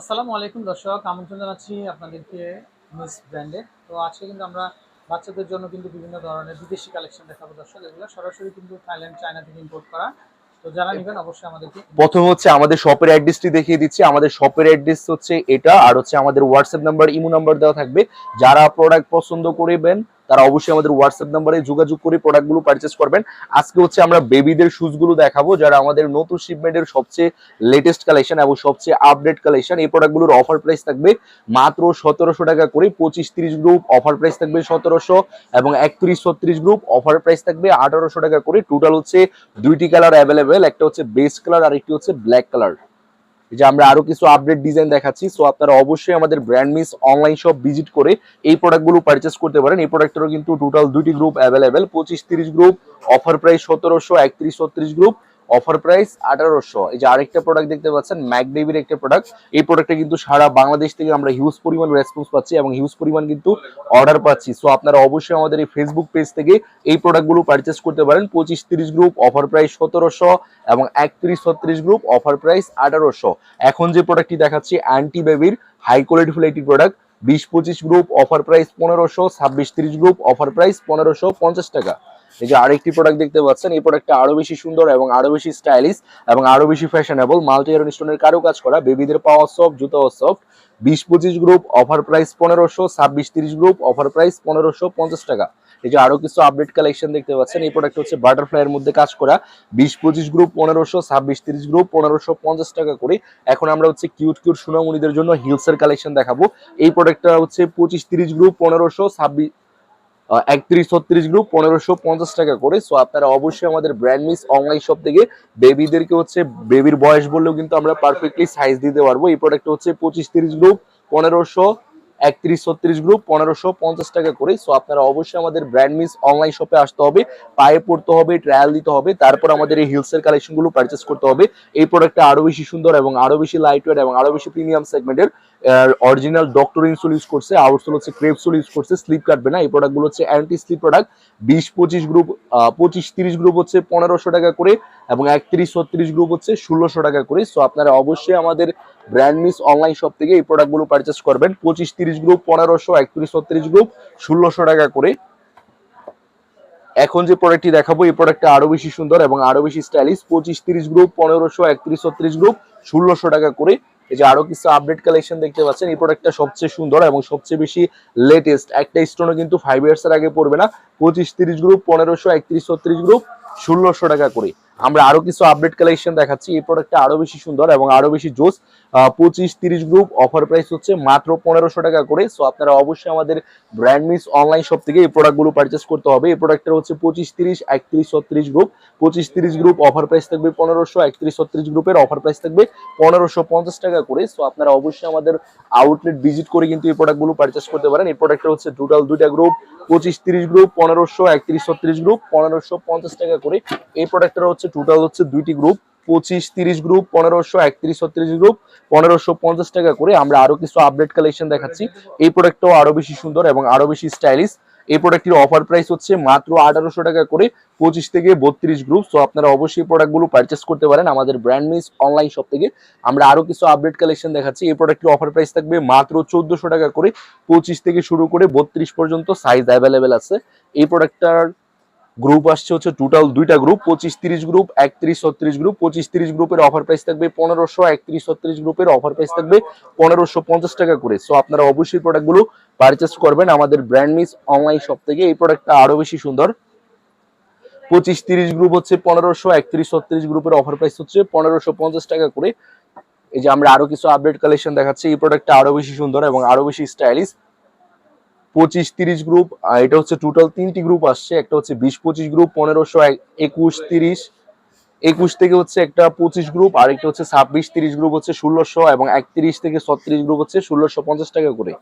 আসসালামু আলাইকুম দর্শক, আমন্ত্রণ জানাচ্ছি আপনাদেরকে মিস ব্র্যান্ডে তো আজকে কিন্তু আমরা বাচ্চাদের জন্য কিন্তু বিভিন্ন ধরনের বিদেশি কালেকশন দেখাবো দর্শক। এগুলো সরাসরি কিন্তু থাইল্যান্ড, চায়না থেকে ইম্পোর্ট করা। তো যারা নেবেন অবশ্যই আমাদেরকে প্রথমে হচ্ছে আমাদের শপের অ্যাড্রেসটি দেখিয়ে দিচ্ছি। আমাদের শপের অ্যাড্রেস হচ্ছে এটা, আর হচ্ছে আমাদের হোয়াটসঅ্যাপ নাম্বার ইমো নাম্বার দেওয়া থাকবে। যারা প্রোডাক্ট পছন্দ করবেন তারা অবশ্যই আমাদের হোয়াটসঅ্যাপ নাম্বারে যোগাযোগ করে প্রোডাক্টগুলো পারচেস করবেন। আজকে হচ্ছে আমরা বেবিদের শুজগুলো দেখাবো, যারা আমাদের নতুন শিপমেন্টের সবচেয়ে লেটেস্ট কালেকশন এবং সবচেয়ে আপডেট কালেকশন এই প্রোডাক্টগুলোর অফার প্রাইস থাকবে মাত্র সতেরোশো টাকা করে, পঁচিশ তিরিশ গ্রুপ অফার প্রাইস থাকবে সতেরোশো এবং একত্রিশ ছত্রিশ গ্রুপ অফার প্রাইস থাকবে আঠারোশো টাকা করে। টোটাল হচ্ছে দুইটি কালার অ্যাভেলেবেল একটা হচ্ছে বেস কালার আর একটি হচ্ছে ব্ল্যাক কালার যে আমরা আরও কিছু আপডেট ডিজাইন দেখাচ্ছি সো আপনারা অবশ্যই আমাদের brand miss online shop visit করে এই প্রোডাক্টগুলো পারচেস করতে পারেন। এই প্রোডাক্টেরও কিন্তু টোটাল দুইটি গ্রুপ অ্যাভেলেবেল পঁচিশ তিরিশ গ্রুপ অফার প্রাইস সতেরোশো একত্রিশ ছত্রিশ গ্রুপ অফার প্রাইস আঠারোশো। এই যে আরেকটা প্রোডাক্ট দেখতে পাচ্ছেন ম্যাকডেভির একটা প্রোডাক্ট এই প্রোডাক্টটা কিন্তু সারা বাংলাদেশ থেকে আমরা হিউজ পরিমাণ রেসপন্স পাচ্ছি এবং হিউজ পরিমাণ কিন্তু অর্ডার পাচ্ছি। সো আপনারা অবশ্যই আমাদের এই ফেসবুক পেজ থেকে এই প্রোডাক্টগুলো পারচেস করতে পারেন। পঁচিশ তিরিশ গ্রুপ অফার প্রাইস সতেরোশো এবং একত্রিশ ছত্রিশ গ্রুপ অফার প্রাইস আঠারোশো। এখন যে প্রোডাক্টটি দেখাচ্ছি অ্যান্টি বেবির হাই কোয়ালিটি একটি প্রোডাক্ট বিশ পঁচিশ গ্রুপ অফার প্রাইস পনেরোশো, ছাব্বিশ তিরিশ গ্রুপ অফার প্রাইস পনেরোশো পঞ্চাশ টাকা। এই যে আরেকটি প্রোডাক্ট দেখতে পাচ্ছেন, এই প্রোডাক্টটা আরও বেশি সুন্দর এবং আরও বেশি স্টাইলিশ এবং আরও বেশি ফ্যাশনেবল মাল্টি আয়রন স্টোনের কারও কাজ করা বেবিদের পাওয়ার সফট জুতো সফট বিশ পঁচিশ গ্রুপ অফার প্রাইস পনেরোশো, ছাব্বিশ তিরিশ গ্রুপ অফার প্রাইস পনেরোশো পঞ্চাশ টাকা। এই যে আরও কিছু আপডেট কালেকশন দেখতে পাচ্ছেন, এই প্রোডাক্ট হচ্ছে বাটারফ্লাই এর মধ্যে কাজ করা, বিশ পঁচিশ গ্রুপ পনেরোশো, ছাব্বিশ তিরিশ গ্রুপ পনেরোশো পঞ্চাশ টাকা করে। এখন আমরা হচ্ছে কিউট কিউট সুনামুনিদের জন্য হিলসের কালেকশন দেখাবো। এই প্রোডাক্টটা হচ্ছে পঁচিশ তিরিশ গ্রুপ পনেরোশো ছাব্বিশ একত্রিশ ছত্রিশ গ্রুপ পনেরোশো পঞ্চাশ টাকা করে। সো আপনারা অবশ্যই আমাদের ব্র্যান্ড মিস অনলাইন শপ থেকে বেবিদেরকে হচ্ছে বেবির বয়স বললেও কিন্তু আমরা পারফেক্টলি সাইজ দিতে পারব। এই প্রোডাক্ট হচ্ছে পঁচিশ তিরিশ গ্রুপ পনেরোশো একত্রিশ ছত্রিশ গ্রুপ পনেরোশো পঞ্চাশ টাকা করে। সো আপনারা অবশ্যই আমাদের ব্র্যান্ড মিস অনলাইন শপে আসতে হবে। পায়ে পড়তে হবে ট্রায়াল দিতে হবে, তারপর আমাদের এই হিলসের কালেকশনগুলো পারচেস করতে হবে। এই প্রোডাক্টটা আরও বেশি সুন্দর এবং আরও বেশি লাইট ওয়েট এবং আরও বেশি প্রিমিয়াম সেগমেন্টের অরিজিনাল ডক্টর ইনসুল ইউজ করছে আউটসোল হচ্ছে ক্রেপসোল ইউজ করছে স্লিপ কাটবে না। এই প্রোডাক্টগুলো হচ্ছে অ্যান্টি স্লিপ প্রোডাক্ট বিশ, পঁচিশ গ্রুপ পঁচিশ, তিরিশ গ্রুপ হচ্ছে পনেরোশো টাকা করে এবং একত্রিশ, ছত্রিশ গ্রুপ হচ্ছে ষোলোশো টাকা করে। সো আপনারা অবশ্যই আমাদের ব্র্যান্ড মিস অনলাইন শপ থেকে এই প্রোডাক্টগুলো পারচেস করবেন। পঁচিশ, তিরিশ গ্রুপ পনেরোশো, একত্রিশ, ছত্রিশ গ্রুপ ষোলোশো টাকা করে। এখন যে প্রোডাক্টটি দেখাবো, এই প্রোডাক্টটা আরও বেশি সুন্দর এবং আরও বেশি স্টাইলিশ পঁচিশ, তিরিশ গ্রুপ পনেরোশো, একত্রিশ, ছত্রিশ গ্রুপ ষোলোশো টাকা করে। এই যে আরও কিছু আপডেট কালেকশন দেখতে পাচ্ছেন, এই প্রোডাক্টটা সবচেয়ে সুন্দর এবং সবচেয়ে বেশি লেটেস্ট একটা স্টোনও কিন্তু ফাইভ ইয়ার্স এর আগে পড়বে না, পঁচিশ তিরিশ গ্রুপ পনেরোশো একত্রিশ ছত্রিশ গ্রুপ ষোলোশো টাকা করে। আমরা আরও কিছু আপডেট কালেকশন দেখাচ্ছি, এই প্রোডাক্টটা আরও বেশি সুন্দর এবং আরও বেশি জোস পঁচিশ তিরিশ গ্রুপ অফার প্রাইস হচ্ছে মাত্র পনেরোশো টাকা করে। সো আপনারা অবশ্যই আমাদের ব্র্যান্ড মিস অনলাইন শপ থেকে এই প্রোডাক্টগুলো পারচেস করতে হবে। এই প্রোডাক্টটা হচ্ছে পঁচিশ তিরিশ, একত্রিশ ছত্রিশ গ্রুপ পঁচিশ তিরিশ গ্রুপ অফার প্রাইস থাকবে পনেরোশো, একত্রিশ ছত্রিশ গ্রুপের অফার প্রাইস থাকবে পনেরোশো পঞ্চাশ টাকা করে। সো আপনারা অবশ্যই আমাদের আউটলেট ভিজিট করে কিন্তু এই প্রোডাক্টগুলো পারচেস করতে পারেন। এই প্রোডাক্টটা হচ্ছে টোটাল দুইটা গ্রুপ পঁচিশ তিরিশ গ্রুপ পনেরোশো, একত্রিশ ছত্রিশ গ্রুপ পনেরোশো পঞ্চাশ টাকা করে। এই প্রোডাক্টটা হচ্ছে টোটাল হচ্ছে দুইটি গ্রুপ পঁচিশ তিরিশ গ্রুপ পনেরোশো একত্রিশ ছত্রিশ গ্রুপ পনেরোশো পঞ্চাশ টাকা করে আমরা আরও কিছু আপডেট কালেকশন দেখাচ্ছি। এই প্রোডাক্টটাও আরও বেশি সুন্দর এবং আরও বেশি স্টাইলিশ এই প্রোডাক্টটির অফার প্রাইস হচ্ছে মাত্র আঠারোশো টাকা করে পঁচিশ থেকে বত্রিশ গ্রুপ তো আপনারা অবশ্যই প্রোডাক্টগুলো পারচেস করতে পারেন আমাদের ব্র্যান্ড মিস অনলাইন শপ থেকে। আমরা আরও কিছু আপডেট কালেকশন দেখাচ্ছি। এই প্রোডাক্টের অফার প্রাইস থাকবে মাত্র চোদ্দশো টাকা করে পঁচিশ থেকে শুরু করে বত্রিশ পর্যন্ত সাইজ অ্যাভেলেবেল আছে। এই প্রোডাক্টটার গ্রুপ আসছে হচ্ছে টোটাল দুইটা গ্রুপ পঁচিশ তিরিশ গ্রুপ একত্রিশ ছত্রিশ গ্রুপ পঁচিশ তিরিশ গ্রুপের অফার প্রাইস থাকবে পনেরোশো, একত্রিশ ছত্রিশ গ্রুপের অফার প্রাইস থাকবে পনেরোশো পঞ্চাশ টাকা করে। সো আপনারা অবশ্যই প্রোডাক্টগুলো পারচেস করবেন আমাদের ব্র্যান্ড মিস অনলাইন শপ থেকে। এই প্রোডাক্টটা আরও বেশি সুন্দর। পঁচিশ তিরিশ গ্রুপ হচ্ছে পনেরোশো, একত্রিশ ছত্রিশ গ্রুপের অফার প্রাইস হচ্ছে পনেরোশো পঞ্চাশ টাকা করে। এই যে আমরা আরও কিছু আপডেট কালেকশন দেখাচ্ছি, এই প্রোডাক্টটা আরও বেশি সুন্দর এবং আরও বেশি স্টাইলিশ পঁচিশ তিরিশ গ্রুপ আর এটা হচ্ছে টোটাল তিনটি গ্রুপ আসছে, একটা হচ্ছে বিশ পঁচিশ গ্রুপ পনেরোশো একুশ তিরিশ, একুশ থেকে হচ্ছে একটা পঁচিশ গ্রুপ আর একটা হচ্ছে ছাব্বিশ তিরিশ গ্রুপ হচ্ছে ষোলোশো, এবং একত্রিশ থেকে ছত্রিশ গ্রুপ হচ্ছে ষোলোশো পঞ্চাশ টাকা করে।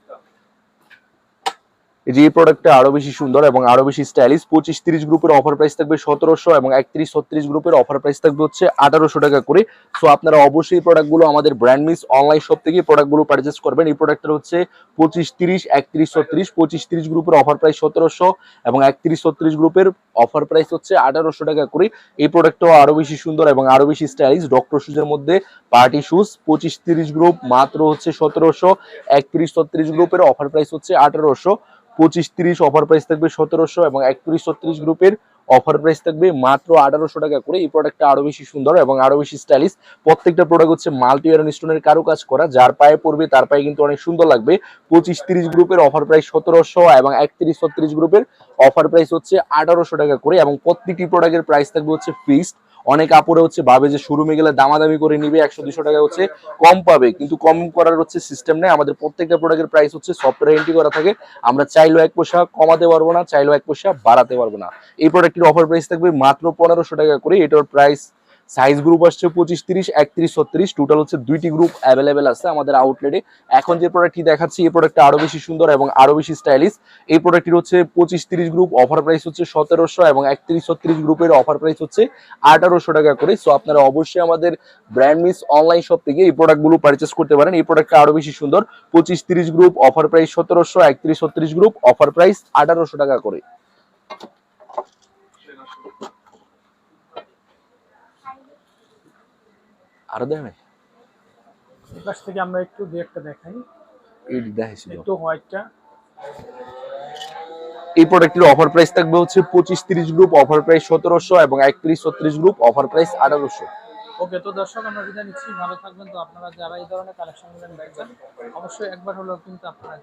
যে এই প্রোডাক্টটা আরও বেশি সুন্দর এবং আরও বেশি স্টাইলিশ পঁচিশ, তিরিশ গ্রুপের অফার প্রাইস থাকবে সতেরোশো এবং একত্রিশ, ছত্রিশ গ্রুপের অফার প্রাইস থাকবে হচ্ছে আঠারোশো টাকা করে। সো আপনারা অবশ্যই প্রোডাক্টগুলো আমাদের ব্র্যান্ড মিস অনলাইন শপ থেকে প্রোডাক্টগুলো পারচেস করবেন। এই প্রোডাক্টটা হচ্ছে পঁচিশ, তিরিশ, একত্রিশ, ছত্রিশ, পঁচিশ, তিরিশ গ্রুপের অফার প্রাইস সতেরোশো এবং একত্রিশ, ছত্রিশ গ্রুপের অফার প্রাইস হচ্ছে আঠারোশো টাকা করে। এই প্রোডাক্টটাও আরও বেশি সুন্দর এবং আরও বেশি স্টাইলিশ ডক্টর শুজের মধ্যে পার্টি শুজ পঁচিশ, তিরিশ গ্রুপ মাত্র হচ্ছে সতেরোশো, একত্রিশ, ছত্রিশ গ্রুপের অফার প্রাইস হচ্ছে আঠারোশো। পঁচিশ তিরিশ অফার প্রাইস থাকবে সতেরোশো এবং একত্রিশ ছত্রিশ গ্রুপের অফার প্রাইস থাকবে মাত্র আঠারোশো টাকা করে। এই প্রোডাক্টটা আরও বেশি সুন্দর এবং আরও বেশি স্টাইলিশ প্রত্যেকটা প্রোডাক্ট হচ্ছে মাল্টি আয়রন স্টোনের কারও কাজ করা। যার পায়ে পড়বে, তার পায়ে কিন্তু অনেক সুন্দর লাগবে। পঁচিশ তিরিশ গ্রুপের অফার প্রাইস সতেরোশো এবং একত্রিশ ছত্রিশ গ্রুপের অফার প্রাইস হচ্ছে আঠারোশো টাকা করে এবং প্রত্যেকটি প্রোডাক্টের প্রাইস থাকবে হচ্ছে ফিক্সড অনেক আপুরে হচ্ছে ভাবে যে শোরুমে গেলে দামাদামি করে নিবে, একশো দুশো টাকা হচ্ছে কম পাবে। কিন্তু কম করার হচ্ছে সিস্টেম নেই। আমাদের প্রত্যেকটা প্রোডাক্টের প্রাইস হচ্ছে সফটওয়্যার এন্ট্রি করা থাকে। আমরা চাইলেও এক পয়সা কমাতে পারব না, চাইলেও এক পয়সা বাড়াতে পারব না। এই প্রোডাক্টের অফার প্রাইস থাকবে মাত্র পনেরোশো টাকা করে। এটার প্রাইস সাইজ গ্রুপ আসছে পঁচিশ, তিরিশ, একত্রিশ, ছত্রিশ। টোটাল হচ্ছে দুইটি গ্রুপ অ্যাভেলেবেল আছে আমাদের আউটলেটে এখন যে প্রোডাক্টটি দেখাচ্ছি, এই প্রোডাক্টটা আরও বেশি সুন্দর এবং আরও বেশি স্টাইলিশ এই প্রোডাক্টটির হচ্ছে পঁচিশ, তিরিশ গ্রুপ অফার প্রাইস হচ্ছে সতেরোশো এবং একত্রিশ, ছত্রিশ গ্রুপের অফার প্রাইস হচ্ছে আঠারোশো টাকা করে। সো আপনারা অবশ্যই আমাদের ব্র্যান্ড মিস অনলাইন শপ থেকে এই প্রোডাক্টগুলো পারচেস করতে পারেন। এই প্রোডাক্টটা আরও বেশি সুন্দর। পঁচিশ, তিরিশ গ্রুপ অফার প্রাইস সতেরোশো, একত্রিশ, ছত্রিশ গ্রুপ অফার প্রাইস আঠারোশো টাকা করে। আরও এই পাশ থেকে আমরা একটু দু একটা দেখাই। এই দেখাইছিল। একটু হোয়াইটটা। এই প্রোডাক্টের অফার প্রাইস থাকবে হচ্ছে পঁচিশ তিরিশ গ্রুপ অফার প্রাইস সতেরোশো এবং একত্রিশ ছত্রিশ গ্রুপ অফার প্রাইস আঠারোশো। ওকে তো দর্শক আমরা বিদায় নিচ্ছি। ভালো থাকবেন। তো আপনারা যারা এই ধরনের কালেকশনগুলো দেখবেন অবশ্যই একবার হলেও কিন্তু আপনারা